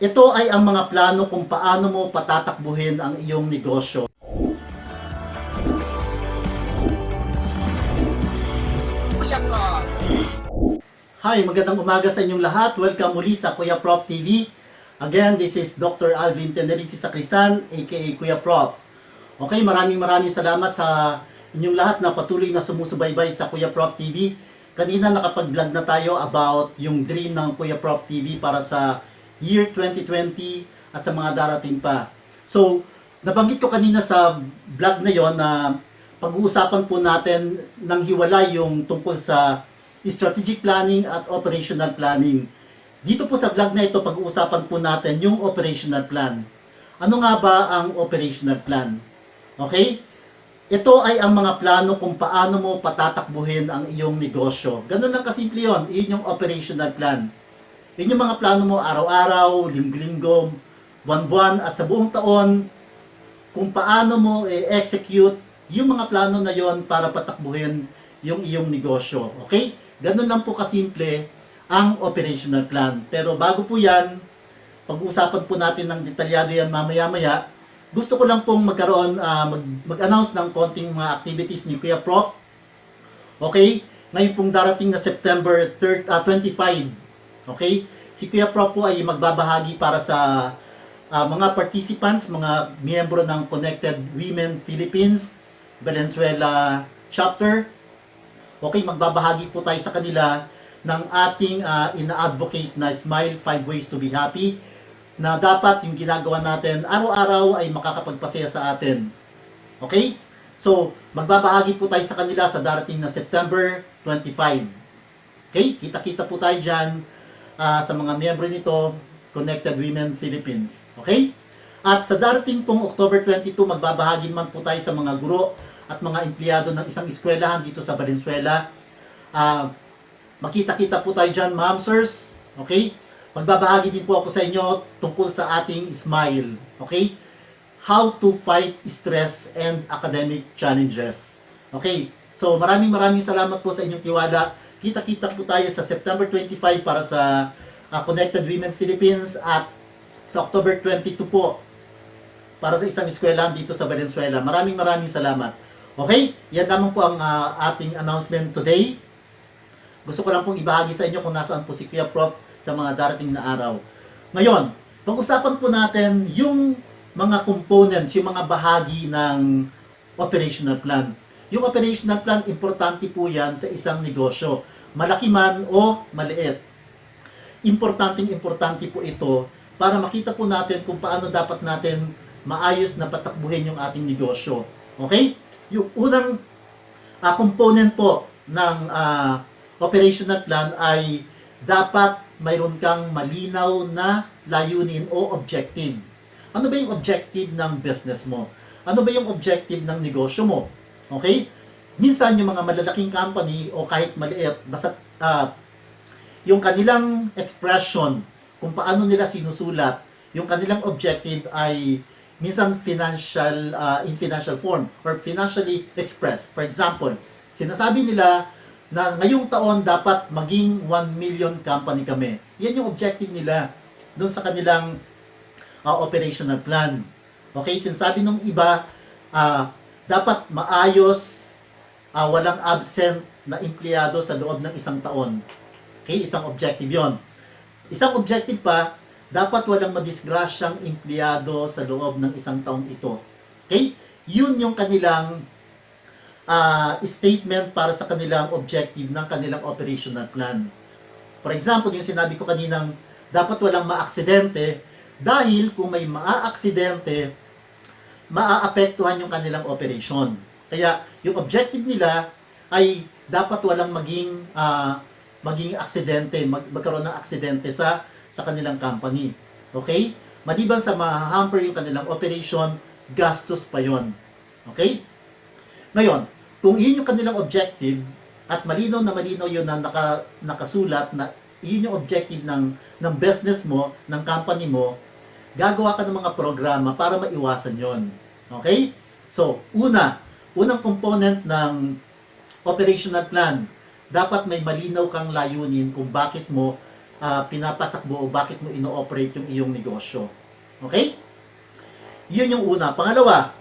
Ito ay ang mga plano kung paano mo patatakbuhin ang iyong negosyo. Hi, magandang umaga sa inyong lahat. Welcome muli sa Kuya Prof TV. Again, this is Dr. Alvin Tenerife Sacristan, aka Kuya Prof. Okay, maraming maraming salamat sa inyong lahat na patuloy na sumusubaybay sa Kuya Prof TV. Kanina nakapag-vlog na tayo about yung dream ng Kuya Prof TV para sa year 2020 at sa mga darating pa. So, nabanggit ko kanina sa vlog na yon na pag-uusapan po natin ng hiwalay yung tungkol sa strategic planning at operational planning. Dito po sa vlog na ito, pag-uusapan po natin yung operational plan. Ano nga ba ang operational plan? Okay? Ito ay ang mga plano kung paano mo patatakbuhin ang iyong negosyo. Ganun lang kasimple yun. Iyon yung operational plan. Yun yung mga plano mo araw-araw, linggo-linggo, buwan-buwan, at sa buong taon, kung paano mo i-execute yung mga plano na yon para patakbuhin yung iyong negosyo. Okay? Ganun lang po kasimple ang operational plan. Pero bago po yan, pag-uusapan po natin ng detalyado yan mamaya-maya, gusto ko lang pong magkaroon, ah, mag, mag-announce ng konting mga activities ni Kuya Prof. Okay? Ngayon pong darating na September 3, ah, 25. Okay? Si Kuya Prof po ay magbabahagi para sa ah, mga participants, mga miyembro ng Connected Women Philippines, Valenzuela chapter. Okay, magbabahagi po tayo sa kanila ng ating ah, ina-advocate na Smile 5 Ways to be Happy na dapat yung ginagawa natin araw-araw ay makakapagpasaya sa atin. Okay? So, magbabahagi po tayo sa kanila sa darating na September 25. Okay? Kita-kita po tayo dyan ah, sa mga miyembro nito, Connected Women Philippines. Okay? At sa darating pong October 22, magbabahagi naman po tayo sa mga guro at mga empleyado ng isang eskwelahan dito sa Valenzuela. Ah, makita-kita po tayo dyan, ma'am, sirs. Okay? Magbabahagi din po ako sa inyo tungkol sa ating SMILE. Okay? How to fight stress and academic challenges. Okay? So, maraming maraming salamat po sa inyong tiwala. Kita-kita po tayo sa September 25 para sa ah, Connected Women Philippines at sa October 22 po para sa isang eskwelahan dito sa Valenzuela. Maraming maraming salamat. Okay? Yan lamang po ang ah, ating announcement today. Gusto ko lang pong ibahagi sa inyo kung nasaan po si Kuya Prof sa mga darating na araw. Ngayon, pag-usapan po natin yung mga components, yung mga bahagi ng operational plan. Yung operational plan, importante po yan sa isang negosyo. Malaki man o maliit. Importanteng importante po ito para makita po natin kung paano dapat natin maayos na patakbuhin yung ating negosyo. Okay? Yung unang ah, component po ng ah, operational plan ay dapat mayroon kang malinaw na layunin o objective. Ano ba yung objective ng business mo? Ano ba yung objective ng negosyo mo? Okay? Minsan yung mga malalaking company o kahit maliit, basta ah, yung kanilang expression kung paano nila sinusulat, yung kanilang objective ay minsan financial uh, in financial form or financially expressed. For example, sinasabi nila na ngayong taon dapat maging 1 million company kami. Yan yung objective nila doon sa kanilang uh, operational plan. Okay, sinasabi nung iba, uh, dapat maayos, uh, walang absent na empleyado sa loob ng isang taon. Okay, isang objective yon. Isang objective pa, dapat walang madisgrasyang empleyado sa loob ng isang taong ito. Okay? Yun yung kanilang ah, statement para sa kanilang objective ng kanilang operational plan. For example, yung sinabi ko kaninang dapat walang maaksidente dahil kung may maaaksidente, maaapektuhan yung kanilang operation. Kaya yung objective nila ay dapat walang maging ah, maging aksidente, mag, magkaroon ng aksidente sa sa kanilang company. Okay? Maliban sa ma-hamper yung kanilang operation, gastos pa yon. Okay? Ngayon, kung yun yung kanilang objective, at malinaw na malinaw yun na naka, nakasulat na yun yung objective ng, ng business mo, ng company mo, gagawa ka ng mga programa para maiwasan yon. Okay? So, una, unang component ng operational plan, dapat may malinaw kang layunin kung bakit mo ah, pinapatakbo o bakit mo ino-operate yung iyong negosyo. Okay? Yun yung una. Pangalawa,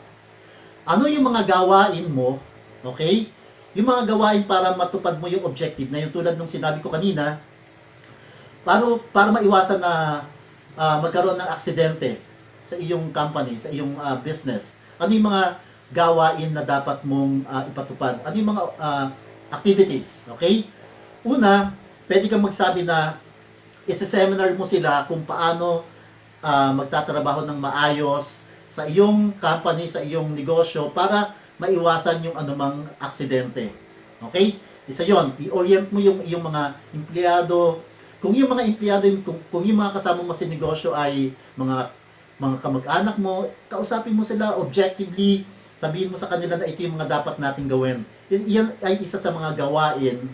ano yung mga gawain mo, okay? Yung mga gawain para matupad mo yung objective na yung tulad nung sinabi ko kanina, para, para maiwasan na ah, magkaroon ng aksidente sa iyong company, sa iyong ah, business. Ano yung mga gawain na dapat mong ah, ipatupad? Ano yung mga ah, activities, okay? Una, pwede kang magsabi na isi-seminar mo sila kung paano ah, magtatrabaho ng maayos sa iyong company, sa iyong negosyo para maiwasan yung anumang aksidente. Okay? Isa yon, i-orient mo yung iyong mga empleyado. Kung yung mga empleyado, kung, kung yung mga kasama mo sa negosyo ay mga mga kamag-anak mo, kausapin mo sila objectively, sabihin mo sa kanila na ito yung mga dapat nating gawin. Yan ay isa sa mga gawain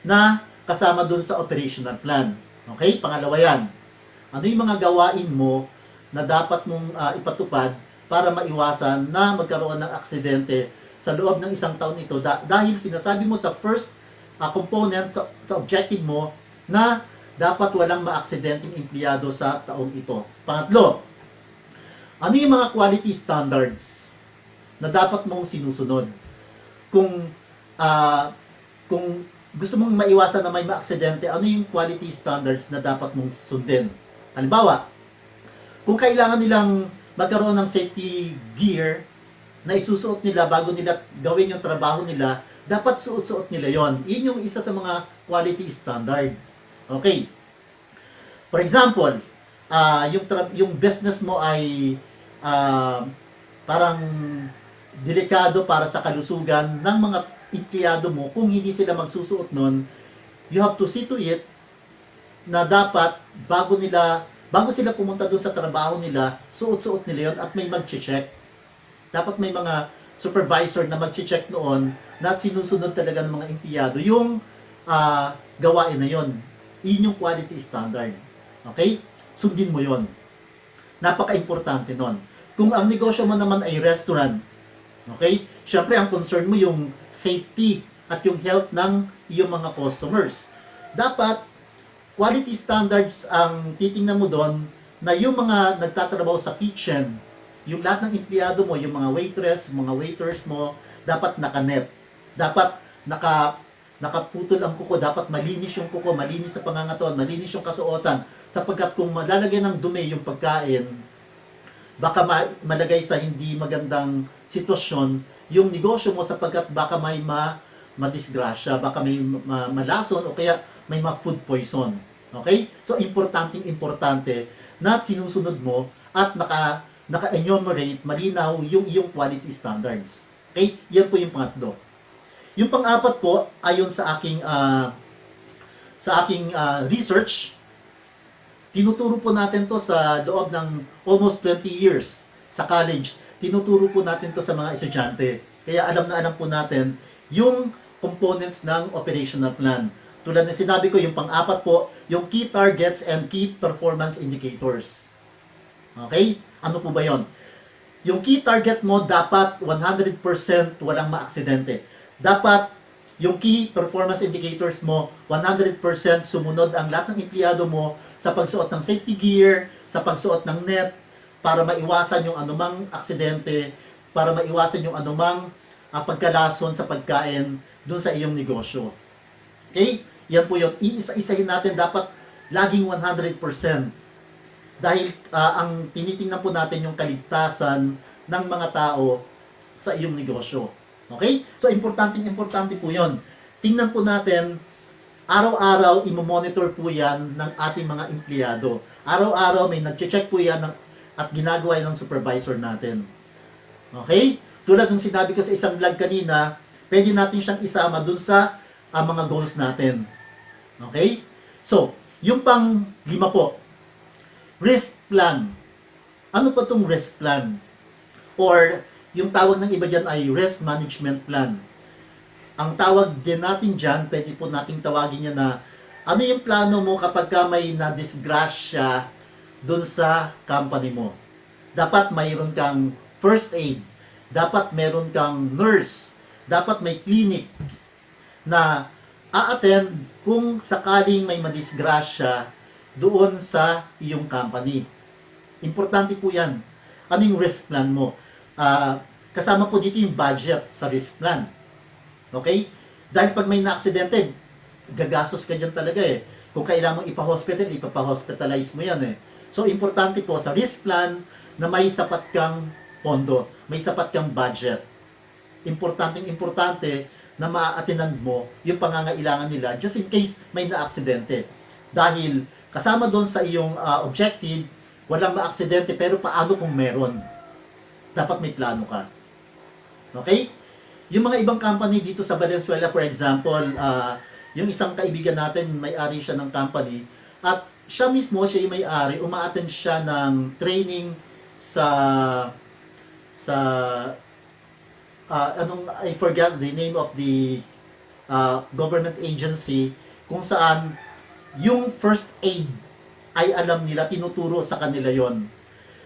na kasama dun sa operational plan. Okay? Pangalawa yan. Ano yung mga gawain mo na dapat mong ah, ipatupad para maiwasan na magkaroon ng aksidente sa loob ng isang taon ito Da- dahil sinasabi mo sa first ah, component sa, sa objective mo na dapat walang maaksidenteng empleyado sa taong ito. Pangatlo, ano yung mga quality standards na dapat mong sinusunod? Kung ah, kung gusto mong maiwasan na may maaksidente, ano yung quality standards na dapat mong sundin? Halimbawa, kung kailangan nilang magkaroon ng safety gear na isusuot nila bago nila gawin yung trabaho nila, dapat suot-suot nila yon. Yun yung isa sa mga quality standard. Okay. For example, ah yung yung business mo ay ah, parang delikado para sa kalusugan ng mga empleyado mo kung hindi sila magsusuot nun, you have to see to it na dapat bago nila bago sila pumunta doon sa trabaho nila, suot-suot nila yon at may mag-check. Dapat may mga supervisor na mag-check noon na sinusunod talaga ng mga empleyado yung ah, gawain na yon. Yun yung quality standard. Okay? Sundin mo yon. Napaka-importante nun. Kung ang negosyo mo naman ay restaurant, okay? Siyempre, ang concern mo yung safety at yung health ng iyong mga customers. Dapat, quality standards ang titingnan mo doon na yung mga nagtatrabaho sa kitchen, yung lahat ng empleyado mo, yung mga waitress, mga waiters mo, dapat nakanet. Dapat naka nakaputol ang kuko, dapat malinis yung kuko, malinis sa pangangatawan, malinis yung kasuotan. Sapagkat kung malalagay ng dumi yung pagkain, baka ma- malagay sa hindi magandang sitwasyon yung negosyo mo sapagkat baka may ma madisgrasya, baka may ma- malason o kaya may ma-food poison. Okay? So, importanteng importante na sinusunod mo at naka naka-enumerate, malinaw yung iyong quality standards. Okay? Yan po yung pangatlo. Yung pang-apat po, ayon sa aking ah, sa aking ah, research, tinuturo po natin to sa loob ng almost 20 years sa college. Tinuturo po natin to sa mga estudyante. Kaya alam na alam po natin yung components ng operational plan. Tulad ng sinabi ko, yung pang-apat po, yung key targets and key performance indicators. Okay? Ano po ba yon? Yung key target mo dapat 100% walang maaksidente. Dapat yung key performance indicators mo 100% sumunod ang lahat ng empleyado mo sa pagsuot ng safety gear, sa pagsuot ng net para maiwasan yung anumang aksidente, para maiwasan yung anumang ah, pagkalason sa pagkain dun sa iyong negosyo. Okay? Yan po yun. Iisa-isahin natin dapat laging 100%. Dahil ah, ang tinitingnan po natin yung kaligtasan ng mga tao sa iyong negosyo. Okay? So, importanteng importante po yon. Tingnan po natin, araw-araw, imo-monitor po yan ng ating mga empleyado. Araw-araw, may nag-check po yan ng, at ginagawa yan ng supervisor natin. Okay? Tulad ng sinabi ko sa isang vlog kanina, pwede natin siyang isama dun sa ah, mga goals natin. Okay? So, yung pang lima po, risk plan. Ano pa tong risk plan? Or, yung tawag ng iba dyan ay risk management plan. Ang tawag din natin dyan, pwede po nating tawagin niya na ano yung plano mo kapag ka may na-disgrasya dun sa company mo. Dapat mayroon kang first aid. Dapat meron kang nurse. Dapat may clinic na a-attend kung sakaling may madisgrasya doon sa iyong company. Importante po yan. Ano yung risk plan mo? Ah, kasama po dito yung budget sa risk plan. Okay? Dahil pag may na-aksidente, gagastos ka dyan talaga eh. Kung kailangan mong ipa-hospital, ipapa-hospitalize mo yan eh. So, importante po sa risk plan na may sapat kang pondo, may sapat kang budget. Importanteng importante na maaatinan mo yung pangangailangan nila just in case may na-aksidente. Dahil kasama doon sa iyong ah, objective, walang ma-aksidente pero paano kung meron? Dapat may plano ka. Okay? Yung mga ibang company dito sa Valenzuela, for example, ah, yung isang kaibigan natin, may-ari siya ng company, at siya mismo, siya yung may-ari, umaattend siya ng training sa sa ah, anong I forgot the name of the ah, government agency kung saan yung first aid ay alam nila, tinuturo sa kanila yon.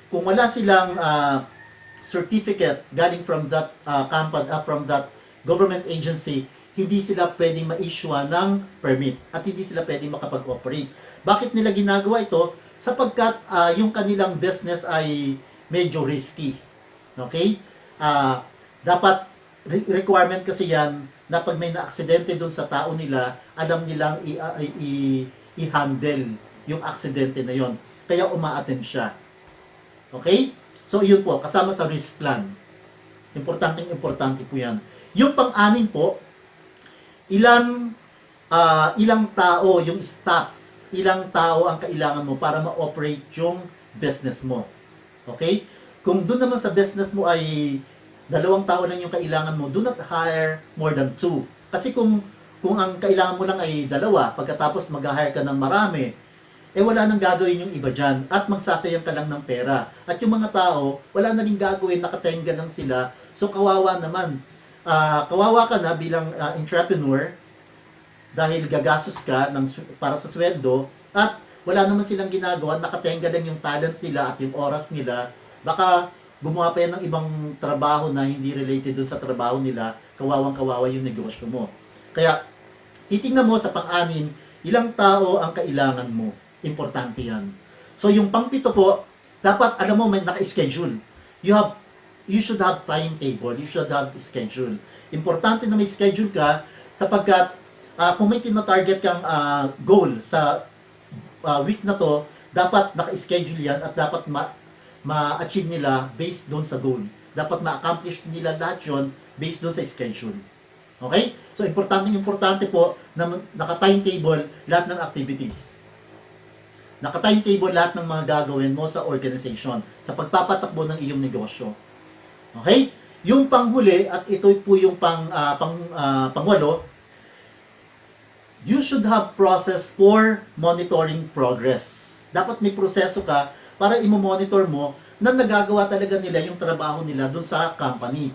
Kung wala silang ah, certificate galing from that uh, company, uh, from that government agency, hindi sila pwedeng ma-issue ng permit at hindi sila pwedeng makapag-operate. Bakit nila ginagawa ito? Sapagkat ah, yung kanilang business ay medyo risky. Okay? Ah, dapat re- requirement kasi yan na pag may na-aksidente doon sa tao nila, alam nilang i- i- i- i-handle yung aksidente na yon. Kaya umaattend siya. Okay? So, yun po, kasama sa risk plan. Importanteng importante po yan. Yung pang-anim po, ilang ah, ilang tao, yung staff, ilang tao ang kailangan mo para ma-operate yung business mo. Okay? Kung doon naman sa business mo ay dalawang tao lang yung kailangan mo, do not hire more than two. Kasi kung kung ang kailangan mo lang ay dalawa, pagkatapos mag-hire ka ng marami, eh wala nang gagawin yung iba dyan at magsasayang ka lang ng pera. At yung mga tao, wala na rin gagawin, nakatenga lang sila. So kawawa naman. Ah, kawawa ka na bilang ah, entrepreneur dahil gagastos ka ng, para sa sweldo at wala naman silang ginagawa, nakatenga lang yung talent nila at yung oras nila. Baka gumawa pa yan ng ibang trabaho na hindi related dun sa trabaho nila, kawawang kawawa yung negosyo mo. Kaya, titingnan mo sa pang-anim, ilang tao ang kailangan mo. Importante yan. So, yung pang-pito po, dapat, alam mo, may naka-schedule. You have, you should have timetable. You should have schedule. Importante na may schedule ka sapagkat ah, kung may tina-target kang ah, goal sa ah, week na to, dapat naka-schedule yan at dapat ma- ma-achieve nila based doon sa goal. Dapat ma-accomplish nila lahat yun based doon sa schedule. Okay? So, importante importante po na naka-timetable lahat ng activities. Naka-timetable lahat ng mga gagawin mo sa organization sa pagpapatakbo ng iyong negosyo. Okay? Yung panghuli at ito po yung pang ah, pang ah, pangwalo, you should have process for monitoring progress. Dapat may proseso ka para imo-monitor mo na nagagawa talaga nila yung trabaho nila doon sa company.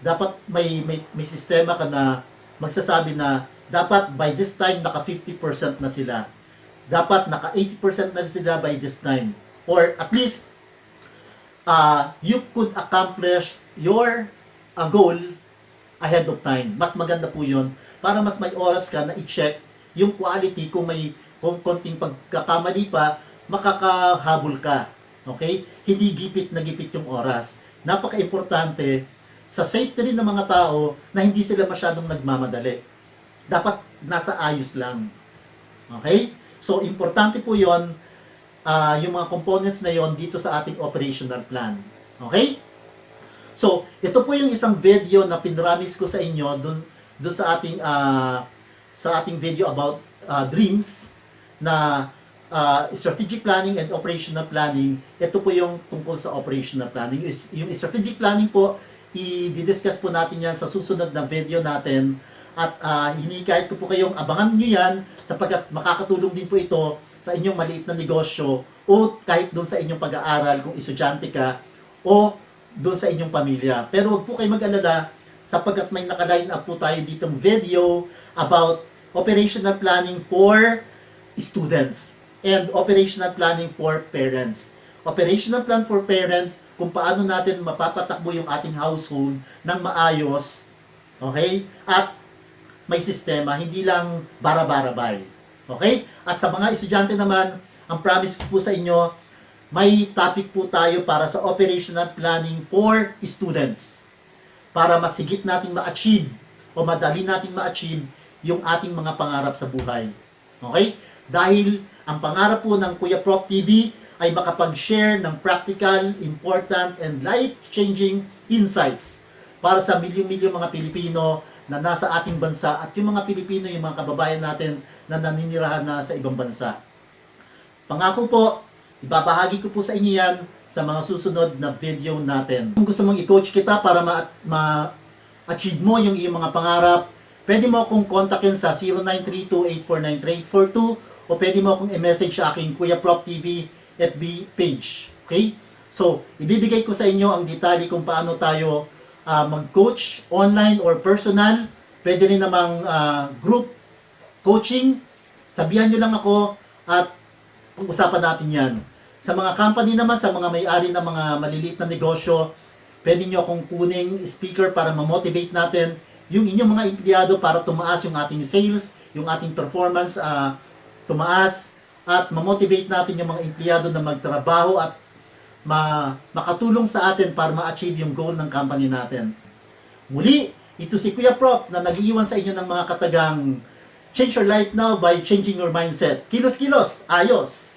Dapat may, may, may sistema ka na magsasabi na dapat by this time naka 50% na sila. Dapat naka 80% na sila by this time. Or at least uh, you could accomplish your uh, goal ahead of time. Mas maganda po yun para mas may oras ka na i-check yung quality kung may kung konting pagkakamali pa, makakahabol ka. Okay? Hindi gipit na gipit yung oras. Napaka-importante sa safety rin ng mga tao na hindi sila masyadong nagmamadali. Dapat nasa ayos lang. Okay? So, importante po yon ah, yung mga components na yon dito sa ating operational plan. Okay? So, ito po yung isang video na pinramis ko sa inyo dun, dun sa ating ah, sa ating video about ah, dreams na ah, strategic planning and operational planning. Ito po yung tungkol sa operational planning. Yung strategic planning po, i-discuss po natin yan sa susunod na video natin. At uh, hinikayat ko po kayong abangan nyo yan sapagkat makakatulong din po ito sa inyong maliit na negosyo o kahit doon sa inyong pag-aaral kung estudyante ka o doon sa inyong pamilya. Pero wag po kayo mag-alala sapagkat may naka-line up po tayo ditong video about operational planning for students and operational planning for parents. Operational plan for parents, kung paano natin mapapatakbo yung ating household ng maayos, okay? At may sistema, hindi lang bara-barabay. Okay? At sa mga estudyante naman, ang promise ko po sa inyo, may topic po tayo para sa operational planning for students. Para masigit nating ma-achieve o madali nating ma-achieve yung ating mga pangarap sa buhay. Okay? Dahil ang pangarap po ng Kuya Prof TV ay makapag-share ng practical, important, and life-changing insights para sa milyong-milyong mga Pilipino na nasa ating bansa at yung mga Pilipino, yung mga kababayan natin na naninirahan na sa ibang bansa. Pangako po, ibabahagi ko po sa inyo yan sa mga susunod na video natin. Kung gusto mong i-coach kita para ma- ma-achieve mo yung iyong mga pangarap, pwede mo akong kontakin sa 0932-849-3842 o pwede mo akong i-message sa aking Kuya Prof TV FB page. Okay? So, ibibigay ko sa inyo ang detalye kung paano tayo ah, mag-coach online or personal. Pwede rin namang ah, group coaching. Sabihan nyo lang ako at pag-usapan natin yan. Sa mga company naman, sa mga may-ari ng mga maliliit na negosyo, pwede nyo akong kuning speaker para ma-motivate natin yung inyong mga empleyado para tumaas yung ating sales, yung ating performance ah, tumaas, at ma-motivate natin yung mga empleyado na magtrabaho at ma makatulong sa atin para ma-achieve yung goal ng company natin. Muli, ito si Kuya Prof na nag-iwan sa inyo ng mga katagang Change your life now by changing your mindset. Kilos-kilos, ayos!